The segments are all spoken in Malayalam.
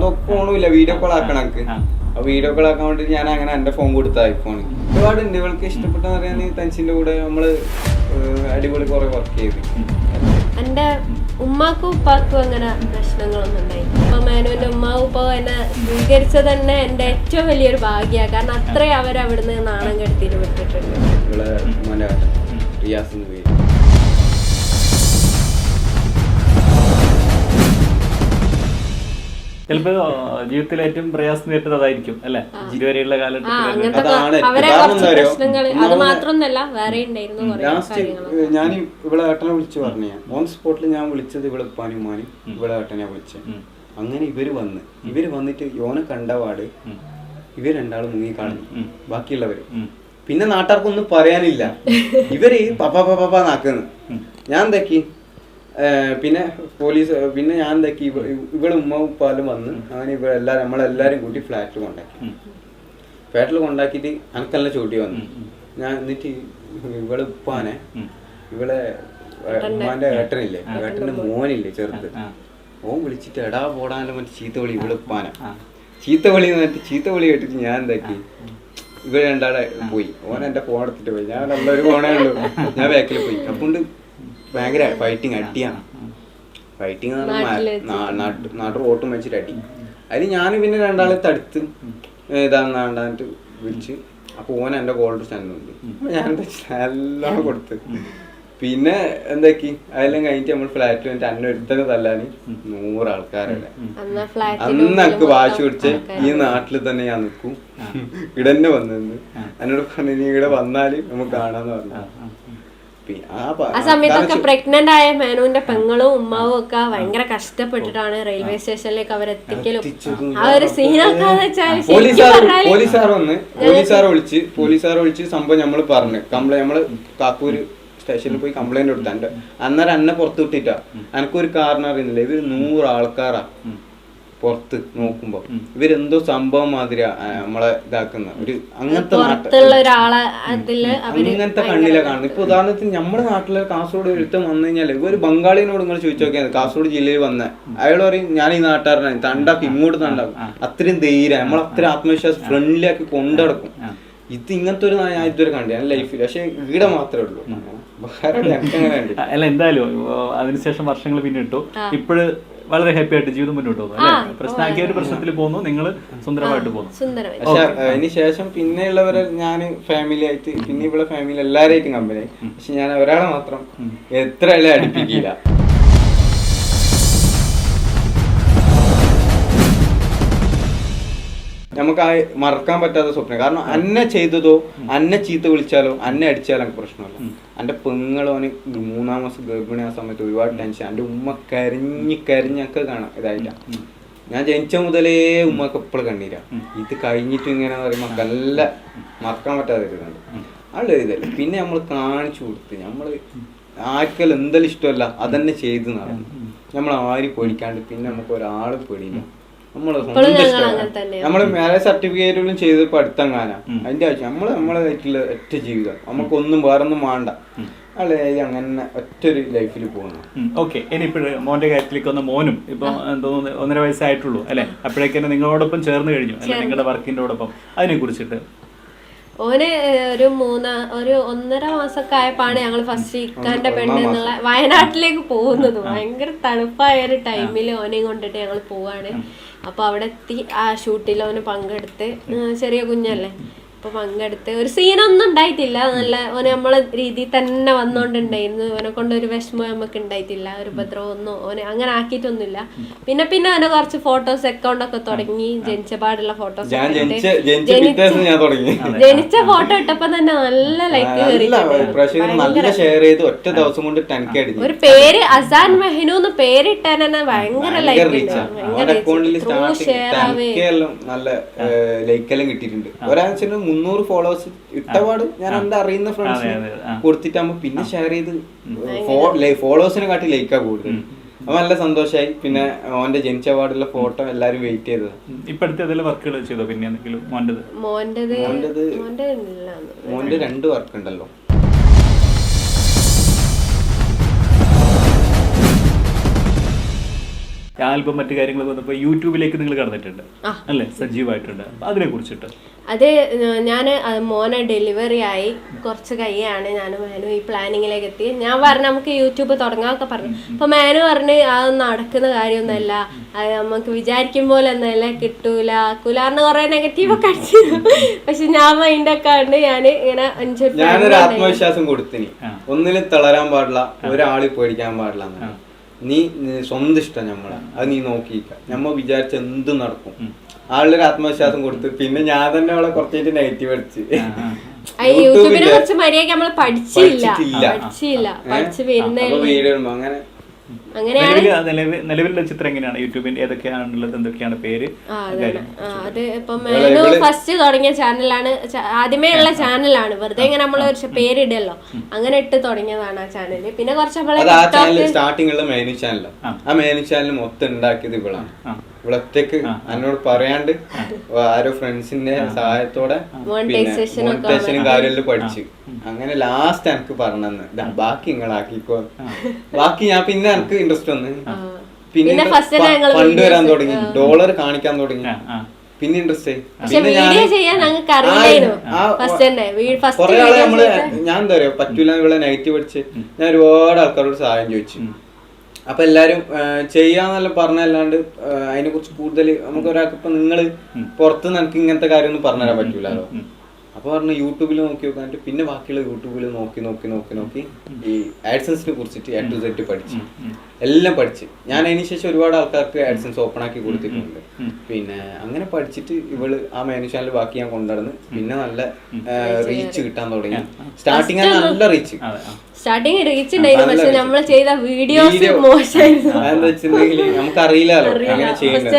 ഒന്നാമതൊക്കെ ഓണമില്ല. വീഡിയോ കോൾ ആക്കണം എനിക്ക് ആ. വീഡിയോ കോൾ ആക്കാൻ വേണ്ടി ഞാൻ അങ്ങനെ എന്റെ ഫോൺ കൊടുത്ത ഐഫോൺ ഒരുപാട് ഉണ്ട്. ഇവൾക്ക് ഇഷ്ടപ്പെട്ടെന്ന് പറയാൻ തനിച്ചിന്റെ കൂടെ നമ്മൾ അടിപൊളി കുറെ വർക്ക് ചെയ്ത്. എന്റെ ഉമ്മാക്കും ഉപ്പാക്കും അങ്ങനെ പ്രശ്നങ്ങളൊന്നും ഉണ്ടായി അപ്പൊ മേനുവിന്റെ ഉമ്മാവും ഉപ്പ എന്നെ സ്വീകരിച്ചത് തന്നെ എന്റെ ഏറ്റവും വലിയൊരു ഭാഗ്യമാണ് കാരണം അത്രയും അവരവിടുന്ന് നാണം കെടുത്തിട്ട് വിട്ടിട്ടുണ്ട്. ചിലപ്പോ ജീവിതത്തിൽ ഏറ്റവും പ്രയാസം നേരിട്ടത് അതായിരിക്കും അല്ലെ ഇതുവരെയുള്ള കാലഘട്ടത്തിൽ ലാസ്റ്റ് കാര്യങ്ങൾ ഞാൻ ഇവിടെ ഏട്ടനെ വിളിച്ചു പറഞ്ഞു ഞാൻ ഓൺ സ്പോട്ടിൽ ഞാൻ വിളിച്ചത് ഇവിടെ ഉപ്പാനും ഉമ്മാനും ഇവിടെ ഏട്ടനെ വിളിച്ചത് അങ്ങനെ ഇവർ വന്ന് ഇവർ വന്നിട്ട് യോനെ കണ്ടപാട് പാട് ഇവർ രണ്ടാളും മുങ്ങി കാണുന്നു ബാക്കിയുള്ളവര് പിന്നെ നാട്ടുകാർക്കൊന്നും പറയാനില്ല ഇവർ പപ്പ പപ്പ നാക്കുന്നു ഞാൻ എന്താക്കി പിന്നെ പോലീസ് പിന്നെ ഞാൻ എന്താക്കി ഇവ- ഇവിടെ ഉമ്മ ഉപ്പാലും വന്ന് അങ്ങനെ ഇവിടെ എല്ലാവരും നമ്മളെല്ലാരും കൂട്ടി ഫ്ലാറ്റിൽ കൊണ്ടാക്കി. ഫ്ലാറ്റിൽ കൊണ്ടാക്കിയിട്ട് അനക്കെല്ലാം ചൂട്ടി വന്നു. ഞാൻ എന്നിട്ട് ഇവിടെ ഉപ്പാനെ ഇവിടെ ഇവളെ ഉമ്മാന്റെ ഏട്ടനില്ലേ ഏട്ടന്റെ മോനില്ലേ ചെറുത്. ഓൻ വിളിച്ചിട്ട് എടാ പോടാന്റെ മറ്റേ ചീത്ത വിളി ഇവിടെ ഉപ്പാനെ. ചീത്തവിളി ചീത്ത വിളി എന്നിട്ട് ചീത്ത വിളി കേട്ടിട്ട് ഞാൻ എന്താക്കി ഇവിടെ രണ്ടാളെ പോയി. ഓൻ എന്റെ ഫോൺ എടുത്തിട്ട് പോയി. ഞാൻ നമ്മളൊരു ഫോണേ ഉള്ളൂ. ഞാൻ ബാക്കിൽ പോയി. അപ്പോണ്ട് ഭയങ്കര ഫൈറ്റിങ് അടിയാണ്. ഫൈറ്റിംഗ് നാട്ടിൽ നാട്ടു റോട്ടും വെച്ചിട്ട് അടി. അതിന് ഞാൻ പിന്നെ രണ്ടാളെ തടുത്ത് ഇതാന്നാണ്ടായിട്ട് വിളിച്ച്. അപ്പൊ ഓൻ എന്റെ ഗോൾഡ് സ്റ്റാൻഡ് ഉണ്ട്. അപ്പൊ ഞാൻ എല്ലാം കൊടുത്ത്. പിന്നെ എന്താക്കി? അതെല്ലാം കഴിഞ്ഞിട്ട് നമ്മൾ ഫ്ലാറ്റിൽ വന്നിട്ട് അന്ന ഒരുത്തന്നെ തല്ലാന് നൂറ് ആൾക്കാരല്ലേ. അന്ന് എനിക്ക് വാശി പിടിച്ച് ഈ നാട്ടിൽ തന്നെ ഞാൻ നിൽക്കും. ഇവിടെ തന്നെ വന്നു എന്നോട് പറഞ്ഞു നീ ഇവിടെ വന്നാൽ നമുക്ക് കാണാന്ന് പറഞ്ഞു. ആ സമയത്തൊക്കെ പ്രഗ്നന്റ് ആയ മേനുവിന്റെ പെങ്ങളും ഉമ്മാവും ഒക്കെ ഭയങ്കര കഷ്ടപ്പെട്ടിട്ടാണ് റെയിൽവേ സ്റ്റേഷനിലേക്ക് അവർ എത്തിക്കലും. ആ ഒരു പോലീസുകാർ വന്ന് വിളിച്ച് സംഭവം നമ്മൾ പറഞ്ഞു. കംപ്ലൈന്റ് നമ്മൾ കാക്കൂര് സ്റ്റേഷനിൽ പോയി കംപ്ലൈന്റ് കൊടുത്താണ്ട് അന്നേരം എന്നെ പുറത്തു വിട്ടിട്ടാ. എനിക്കൊരു കാരണം അറിയുന്നില്ല. ഇവർ നൂറ് ആൾക്കാരാ. പുറത്ത് നോക്കുമ്പോ ഇവരെന്തോ സംഭവം മാതിരിയാ ആ, നമ്മളെ ഇതാക്കുന്ന. ഒരു അങ്ങനത്തെ അങ്ങനത്തെ കണ്ണിലെ കാണുന്നത് ഇപ്പൊ ഉദാഹരണത്തിന് നമ്മുടെ നാട്ടിലെ കാസർഗോഡ് ഒരുത്തം വന്നു കഴിഞ്ഞാൽ ഒരു ബംഗാളിനോട് നിങ്ങൾ ചോദിച്ചു നോക്കിയാൽ കാസർഗോഡ് ജില്ലയിൽ വന്ന. അയാൾ പറയും ഞാൻ ഈ നാട്ടുകാരനാണ് തണ്ടാക്കും ഇങ്ങോട്ട് തണ്ടാക്കും അത്രയും ധൈര്യം. നമ്മൾ അത്ര ആത്മവിശ്വാസം ഫ്രണ്ട്ലി ആക്കി കൊണ്ടടക്കും. ഇത് ഇങ്ങനത്തെ ഒരു ഞാൻ ഇതുവരെ കണ്ടു ഞാൻ ലൈഫിൽ പക്ഷെ ഇവിടെ മാത്രമേ ഉള്ളൂ. അല്ല എന്തായാലും അതിനുശേഷം വർഷങ്ങൾ പിന്നിട്ടു. ഇപ്പോഴ് വളരെ ഹാപ്പി ആയിട്ട് ജീവിതം മുന്നോട്ട് പോകുന്നു അല്ലെ? പ്രശ്നമാക്കിയ ഒരു പ്രശ്നത്തിൽ പോകുന്നു നിങ്ങൾ സുന്ദരമായിട്ട് പോകുന്നു. അതിന് ശേഷം പിന്നെയുള്ളവരെ ഞാൻ ഫാമിലി ആയിട്ട് പിന്നെ ഇവിടെ ഫാമിലി എല്ലാവരായിട്ടും കമ്പനി പക്ഷെ ഞാൻ ഒരാളെ മാത്രം എത്ര അല്ലേ അടുപ്പിക്കില്ല. നമുക്ക് ആ മറക്കാൻ പറ്റാത്ത സ്വപ്നം. കാരണം അന്നെ ചെയ്തതോ അന്നെ ചീത്ത വിളിച്ചാലോ അന്നെ അടിച്ചാലോ എനിക്ക് പ്രശ്നമല്ല. എന്റെ പെങ്ങളോന് മൂന്നാം മാസം ഗർഭിണി ആ സമയത്ത് ഒരുപാട് ടെൻഷൻ എന്റെ ഉമ്മ കരഞ്ഞ് കരഞ്ഞൊക്കെ കാണാം. ഇതായില്ല. ഞാൻ ജനിച്ച മുതലേ ഉമ്മക്ക് എപ്പോഴും കണ്ണീരാ. ഇത് കഴിഞ്ഞിട്ട് ഇങ്ങനെ പറയുമ്പോ നല്ല മറക്കാൻ പറ്റാതെ ഇതുണ്ട്. അവിടെ ഇതല്ല. പിന്നെ നമ്മൾ കാണിച്ചു കൊടുത്ത് നമ്മൾ ആർക്കെല്ലാം എന്തെല്ലാം ഇഷ്ടമല്ല അതന്നെ ചെയ്ത് നടന്നു. നമ്മൾ ആരും പേടിക്കാണ്ട് പിന്നെ നമുക്ക് ഒരാൾ പേടിയില്ല. നമ്മൾ സ്വന്തം അങ്ങനെ തന്നെയാ. നമ്മൾ മാരേജ് സർട്ടിഫിക്കറ്റുകളും ചെയ്ത് പഠിത്തങ്ങാനാ. അതിന്റെ ആവശ്യം. നമ്മൾ നമ്മളായിട്ടുള്ള ഒറ്റ ജീവിതം. നമുക്കൊന്നും വേറൊന്നും വേണ്ട. അങ്ങനെ ലൈഫിൽ പോകുന്നു. ഓക്കെ. ഇനി ഇപ്പോഴ് മോന്റെ കാര്യത്തിലേക്ക് വന്ന മോനും. ഇപ്പൊ തോന്നുന്നു ഒന്നര വയസ്സായിട്ടുള്ളൂ അല്ലെ? അപ്പോഴേക്കന്നെ നിങ്ങളോടൊപ്പം ചേർന്ന് കഴിഞ്ഞു അല്ലെ? നിങ്ങളുടെ വർക്കിന്റെ അതിനെ കുറിച്ചിട്ട് ഓന് ഒരു മൂന്ന് ഒരു ഒന്നര മാസമൊക്കെ ആയപ്പാണ് ഞങ്ങൾ ഫസ്റ്റ് ഇക്കാന്റെ പെണ്ണ് എന്നുള്ള വയനാട്ടിലേക്ക് പോകുന്നത്. ഭയങ്കര തണുപ്പായ ഒരു ടൈമിൽ ഓനെയും കൊണ്ടിട്ട് ഞങ്ങൾ പോവാണ്. അപ്പൊ അവിടെ എത്തി ആ ഷൂട്ടിൽ ഓന് പങ്കെടുത്ത് ചെറിയ കുഞ്ഞല്ലേ? അപ്പൊ പങ്കെടുത്ത് ഒരു സീനൊന്നും ഉണ്ടായിട്ടില്ല. നല്ല ഓനെ നമ്മളെ രീതിയിൽ തന്നെ വന്നോണ്ടുണ്ടായിരുന്നു. ഓനെ കൊണ്ട് ഒരു വിഷമം നമുക്ക് ഉണ്ടായിട്ടില്ല. ഒരു ഉപദ്രവമൊന്നും ഓനെ അങ്ങനെ ആക്കിയിട്ടൊന്നുമില്ല. പിന്നെ പിന്നെ ഓനെ കുറച്ച് ഫോട്ടോസ് അക്കൗണ്ട് ഒക്കെ തുടങ്ങി. ജനിച്ച പാടുള്ള ഫോട്ടോസ് ജനിച്ച ഫോട്ടോ ഇട്ടപ്പോ തന്നെ നല്ല ലൈക്ക് ഷെയർ ചെയ്ത് ഒറ്റ ദിവസം കൊണ്ട് ഒരു പേര് അസാൻ മെഹനു എന്ന് പേരിട്ടാൻ തന്നെ ഭയങ്കര ലൈക്ക് ഷെയർ ആവേ. നല്ല ലൈക്കെല്ലാം കിട്ടിയിട്ടുണ്ട്. ഒരാഴ്ച മുന്നൂറ് ഫോളോവേഴ്സ് ഇട്ടപാട് ഞാൻ എന്താ അറിയുന്ന ഫ്രണ്ട്സ്. കൊടുത്തിട്ടാകുമ്പോ പിന്നെ ഷെയർ ചെയ്ത് ഫോളോവേഴ്സിനെ കാട്ടി ലൈക്കാ കൂടുതൽ. അപ്പൊ നല്ല സന്തോഷമായി പിന്നെ മോന്റെ ജനിച്ച പാടുള്ള ഫോട്ടോ എല്ലാരും വെയിറ്റ് ചെയ്തത്. ഇപ്പഴത്തെ വർക്കുകൾ ചെയ്തോ? പിന്നെ എന്തെങ്കിലും മോന്റെത്? മോന്റേത് മോന്റേത് ഇല്ല മോന്റെ രണ്ട് വർക്ക് ഉണ്ടല്ലോ. ആൽബം മറ്റു കാര്യങ്ങളൊക്കെ വന്നപ്പോൾ യൂട്യൂബിലേക്ക് നിങ്ങൾ കടന്നിട്ടുണ്ട്. അല്ലേ? സജീവമായിട്ടുണ്ട് അതിനെ കുറിച്ചിട്ട് അത് ഞാൻ മോനെ ഡെലിവറി ആയി. കുറച്ച് കൈയാണ് ഞാൻ മേനു ഈ പ്ലാനിങ്ങിലേക്ക് എത്തി. ഞാൻ പറഞ്ഞു നമുക്ക് യൂട്യൂബ് തുടങ്ങാമൊക്കെ പറഞ്ഞു. അപ്പൊ മേനു പറഞ്ഞ് അത് നടക്കുന്ന കാര്യമൊന്നുമല്ല. അത് നമുക്ക് വിചാരിക്കും പോലെ ഒന്നുമല്ല. കിട്ടൂല കുലാറിന് കുറെ നെഗറ്റീവ് ഒക്കെ അടിച്ചു. പക്ഷെ ഞാൻ മൈൻഡൊക്കെ ഉണ്ട് ഞാൻ ഇങ്ങനെ അഞ്ചു ഞാനൊരു ആത്മവിശ്വാസം കൊടുത്തിനി. ഒന്നിലും തളരാൻ പാടില്ല. ഒരാളിൽ പേടിക്കാൻ പാടില്ല എന്ന്. നീ നീ സ്വന്തം ഇഷ്ടം നമ്മളെ അത് നീ നോക്കിയില്ല നമ്മ വിചാരിച്ച എന്ത് നടക്കും. ആളൊരു ആത്മവിശ്വാസം കൊടുത്ത് പിന്നെ ഞാൻ തന്നെ അവളെ കുറച്ചായിട്ട് നെഗറ്റീവ് അടിച്ച്. യൂട്യൂബിനെ കുറിച്ച് മര്യാദ നമ്മൾ പഠിച്ചില്ല. പഠിച്ചില്ല? പഠിച്ച് വരുന്നേ അങ്ങനെ നിലവിലുള്ള ചിത്രം എങ്ങനെയാണ്? യൂട്യൂബിന്റെ ഏതൊക്കെയാണുള്ളത് എന്തൊക്കെയാണ് പേര്? അത് ഇപ്പം മേനു ഫസ്റ്റ് തുടങ്ങിയ ചാനലാണ് ആദ്യമേ ഉള്ള ചാനലാണ് വെറുതെ ഇങ്ങനെ നമ്മൾ ഒരു പേരിടല്ലോ. അങ്ങനെ ഇട്ട് തുടങ്ങിയതാണ് ആ ചാനൽ പിന്നെ കുറച്ച് നമ്മളെ ചാനൽ സ്റ്റാർട്ടിങ്ങുള്ള മെനു ചാനലാണ് ആ. മേനു ചാനൽ മൊത്തം ഉണ്ടാക്കിയത് ഇവളാണ്. ഇവളൊറ്റക്ക് എന്നോട് പറയാണ്ട് ആരോ ഫ്രണ്ട്സിന്റെ സഹായത്തോടെ മോണിറ്റൈസേഷനും കാര്യമെല്ലാം പഠിച്ചു. അങ്ങനെ ലാസ്റ്റ് എനിക്ക് പറഞ്ഞു ബാക്കി നിങ്ങളാക്കിക്കോ ബാക്കി ഞാൻ പിന്നെ എനിക്ക് ഇൻട്രസ്റ്റ് വന്ന് പിന്നെ ഫണ്ട് വരാൻ തുടങ്ങി. ഡോളർ കാണിക്കാൻ തുടങ്ങി. പിന്നെ ഇൻട്രസ്റ്റ് പിന്നെ ഞാൻ വീഡിയോ ചെയ്യാൻ ഞങ്ങൾക്ക് അറിയില്ലായിരുന്നു. ഫസ്റ്റ് തന്നെ. ഫസ്റ്റ് കൊറേ ആളെ നമ്മൾ ഞാൻ എന്താ പറയാ പറ്റൂല ഇവിടെ നെഗറ്റീവ് അടിച്ച് ഞാൻ ഒരുപാട് ആൾക്കാരോട് സഹായം ചോദിച്ചു. അപ്പൊ എല്ലാരും ചെയ്യാന്നല്ല പറഞ്ഞല്ലാണ്ട് അതിനെ കുറിച്ച് കൂടുതൽ നമുക്ക് ഒരാൾക്ക് ഇപ്പൊ നിങ്ങൾ പുറത്ത് എനിക്ക് ഇങ്ങനത്തെ കാര്യമൊന്നും പറഞ്ഞുതരാൻ പറ്റൂലല്ലോ അപ്പൊ പറഞ്ഞു യൂട്യൂബിൽ നോക്കി നോക്കാണ്ട് പിന്നെ ബാക്കിയുള്ള യൂട്യൂബിൽ നോക്കി നോക്കി നോക്കി നോക്കി ഈ ആഡ്സൻസിനെ കുറിച്ചിട്ട് എ ടു സെറ്റ് പഠിച്ചു. എല്ലാം പഠിച്ച്. ഞാൻ അതിന് ശേഷം ഒരുപാട് ആൾക്കാർക്ക് ആഡ്സൻസ് ഓപ്പൺ ആക്കി കൊടുത്തിട്ടുണ്ട്. പിന്നെ അങ്ങനെ പഠിച്ചിട്ട് ഇവൾ ആ മേനു ചാനൽ ബാക്കി ഞാൻ കൊണ്ടുനടന്ന് പിന്നെ നല്ല റീച്ച് കിട്ടാൻ തുടങ്ങി. സ്റ്റാർട്ടിങ് നല്ല റീച്ച് സ്റ്റാർട്ടിങ് റീച്ച് ഉണ്ടായിരുന്നു പക്ഷെ നമ്മൾ ചെയ്ത വീഡിയോസ്. മോശമായിരുന്നു. നമുക്കറിയില്ലല്ലോ.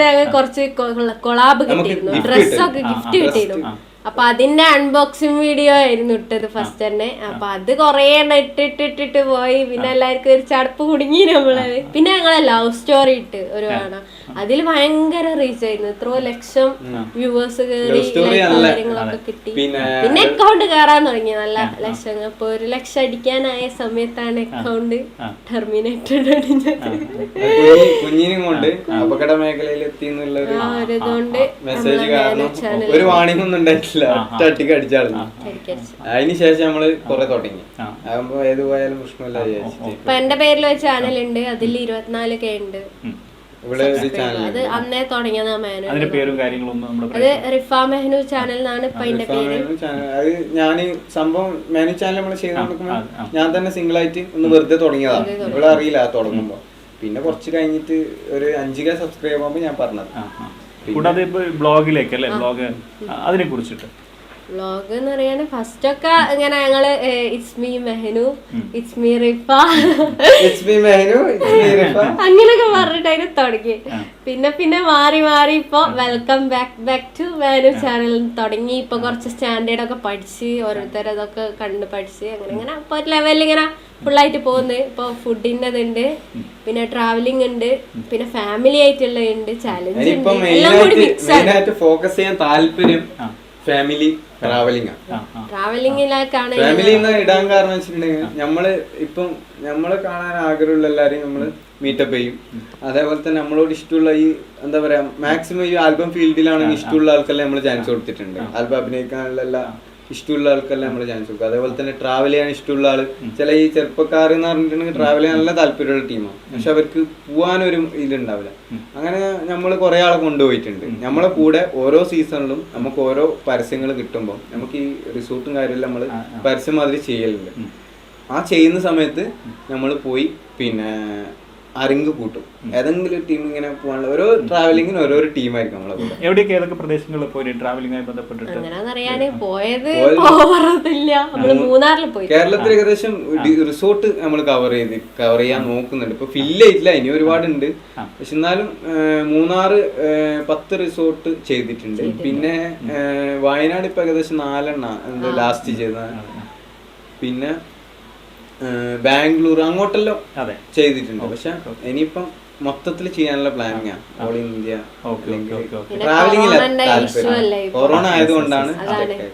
ഞങ്ങൾക്ക് കുറച്ച് കൊളാബ് കിട്ടിയിരുന്നു. ഡ്രസ്സൊക്കെ ഗിഫ്റ്റ് കിട്ടിയിരുന്നു. അപ്പൊ അതിന്റെ അൺബോക്സിങ് വീഡിയോ ആയിരുന്നു ഇട്ടത് ഫസ്റ്റ് തന്നെ. അപ്പൊ അത് കൊറേ എണ്ണം ഇട്ടിട്ടിട്ടിട്ട് പോയി. പിന്നെ എല്ലാവർക്കും ഒരു ചടപ്പ് കുടുങ്ങി നമ്മളത് പിന്നെ ഞങ്ങളെ ലവ് സ്റ്റോറി ഇട്ട് ഒരു കാണാം. അതിൽ ഭയങ്കര റീച്ച് ആയിരുന്നു. എത്രയോ ലക്ഷം വ്യൂവേഴ്സ് കയറി കാര്യങ്ങളൊക്കെ കിട്ടി. പിന്നെ അക്കൗണ്ട് കയറാൻ തുടങ്ങി. നല്ല ലക്ഷങ്ങൾ. അപ്പൊ ഒരു ലക്ഷം അടിക്കാനായ സമയത്താണ് അക്കൗണ്ട് ടെർമിനേറ്റഡ് കുഞ്ഞിനും കൊണ്ട് അപകട മേഖലയിൽ എത്തി എന്നുള്ള ഒരു ആ മെസ്സേജ് കാരണം ഒരു വാണിംഗ് ഒന്നും ഉണ്ടായിട്ടില്ല. ഒറ്റ അട്ടിക്ക് അടിച്ചാടുന്നു ശേഷം നമ്മൾ കൊറേ തുടങ്ങി. ആകുമ്പോ ഏത് പോയാലും പ്രശ്നമില്ല ഇപ്പൊ എന്റെ പേരിൽ ഒരു ചാനൽ ഉണ്ട്. അതിൽ ഇരുപത്തിനാല് കെ ഉണ്ട്. അത് അന്നേ തുടങ്ങിയതാ മേനു അതിന്റെ പേരും കാര്യങ്ങളൊന്നും നമ്മൾ അത് റിഫ മെഹനു ചാനൽ എന്നാണ് ഇപ്പൊ അതിന്റെ പേര്. അത് ഞാൻ സംഭവം മെഹനു ചാനൽ നമ്മൾ ചെയ്ത് കൊടുക്കുമ്പോ ഞാൻ തന്നെ സിംഗിൾ ആയിട്ട് ഒന്ന് വെറുതെ തുടങ്ങിയതാണ് ഇവിടെ അറിയില്ല തുടങ്ങുമ്പോ. പിന്നെ കുറച്ച് കഴിഞ്ഞിട്ട് ഒരു അഞ്ച് കെ സബ്സ്ക്രൈബ് ആകുമ്പോ ഞാൻ പറഞ്ഞത്. കൂടാതെ ഇപ്പൊ ബ്ലോഗിലേക്ക് അല്ലേ? ബ്ലോഗ് അതിനെ കുറിച്ചിട്ട്. വ്ളോഗ് എന്ന് പറയാണ് ഫസ്റ്റ് ഒക്കെ ഇങ്ങനെ ഞങ്ങൾ it's me Mehanu it's me Rifa അങ്ങനെയൊക്കെ പറഞ്ഞിട്ടായിരുന്നു പറഞ്ഞിട്ട് അതിന് തുടങ്ങി. പിന്നെ പിന്നെ മാറി മാറി ഇപ്പൊ welcome back back to Mehanu channel തുടങ്ങി. ഇപ്പൊ കുറച്ച് സ്റ്റാൻഡേർഡ് ഒക്കെ പഠിച്ച് ഓരോരുത്തർ അതൊക്കെ കണ്ട് പഠിച്ച് അങ്ങനെ ഇങ്ങനെ ഇപ്പൊ ഒരു ലെവലിൽ ഇങ്ങനെ ഫുള്ളായിട്ട് പോകുന്നത് ഇപ്പൊ ഫുഡിന്റെ ഉണ്ട് പിന്നെ ട്രാവലിംഗ് ഉണ്ട് പിന്നെ ഫാമിലി ആയിട്ടുള്ള ഉണ്ട് ചാലഞ്ച് ഇനിയിപ്പോ ഉണ്ട്. മെയിൻ എല്ലാം കൂടി ആയിട്ട് മിക്സ് ഫോക്കസ് ചെയ്യാൻ താല്പര്യം ഫാമിലി ട്രാവലിംഗ് ട്രാവലിംഗിലേക്കാണ് ഫാമിലി എന്ന് ഇടാൻ കാരണം വെച്ചിട്ടുണ്ടെങ്കിൽ നമ്മൾ ഇപ്പം നമ്മൾ കാണാൻ ആഗ്രഹമുള്ള എല്ലാരെയും നമ്മൾ മീറ്റപ്പ് ചെയ്യും. അതേപോലെ തന്നെ നമ്മളോട് ഇഷ്ടമുള്ള ഈ എന്താ പറയാ മാക്സിമം ഈ ആൽബം ഫീൽഡിലാണെങ്കിൽ ഇഷ്ടമുള്ള ആൾക്കെല്ലാം നമ്മൾ ചാൻസ് കൊടുത്തിട്ടുണ്ട്. ആൽബം അഭിനയിക്കാനുള്ള എല്ലാ ഇഷ്ടമുള്ള ആൾക്കല്ല നമ്മൾ ചാൻസ് കൊടുക്കുക. അതേപോലെ തന്നെ ട്രാവൽ ചെയ്യാൻ ഇഷ്ടമുള്ള ആൾ. ചില ഈ ചെറുപ്പക്കാർ എന്ന് പറഞ്ഞിട്ടുണ്ടെങ്കിൽ ട്രാവൽ ചെയ്യാൻ നല്ല താല്പര്യമുള്ള ടീമാണ് പക്ഷെ അവർക്ക് പോകാനൊരു ഇതുണ്ടാവില്ല. അങ്ങനെ നമ്മൾ കുറെ ആളെ കൊണ്ടുപോയിട്ടുണ്ട്. നമ്മളെ കൂടെ ഓരോ സീസണിലും നമുക്ക് ഓരോ പരസ്യങ്ങൾ കിട്ടുമ്പോൾ നമുക്ക് ഈ റിസോർട്ടും കാര്യമെല്ലാം നമ്മൾ പരസ്യം മാതിരി ചെയ്യലുണ്ട് ആ ചെയ്യുന്ന സമയത്ത് നമ്മൾ പോയി പിന്നെ അരിങ്ക് കൂട്ടും ഏതെങ്കിലും ടീം ഇങ്ങനെ പോകാനുള്ള ഓരോ ട്രാവലിങ്ങിന് ഓരോ ടീമായിരിക്കും നമ്മളെ കൂടെ. എവിടെയൊക്കെ ഏതൊക്കെ പ്രദേശങ്ങളിൽ പോയി ട്രാവലിംഗായി ബന്ധപ്പെട്ടിട്ട്? അങ്ങനെയാന്നറിയാന് പോയത് മൂന്നാറിൽ പോയി. കേരളത്തിൽ ഏകദേശം റിസോർട്ട് നമ്മൾ കവർ ചെയ്ത് കവർ ചെയ്യാൻ നോക്കുന്നുണ്ട്. ഇപ്പൊ ഫില്ല് ചെയ്തില്ല ഇനി ഒരുപാടുണ്ട് പക്ഷെ എന്നാലും മൂന്നാറ് പത്ത് റിസോർട്ട് ചെയ്തിട്ടുണ്ട്. പിന്നെ വയനാട് ഇപ്പൊ ഏകദേശം നാലെണ്ണ ലാസ്റ്റ് ചെയ്ത പിന്നെ ബാംഗ്ലൂർ അങ്ങോട്ടെല്ലാം അതെ. ചെയ്തിട്ടുണ്ട്. പക്ഷെ ഇനിയിപ്പം മൊത്തത്തിൽ ചെയ്യാനുള്ള പ്ലാനിങ് ആണ് all India okay okay okay okay. പിന്നെ ട്രാവലിംഗിൽ കൊറോണന്റെ അല്ലേ ഇപ്പൊ. കൊറോണ ആയതുകൊണ്ടാണ് അതൊക്കെ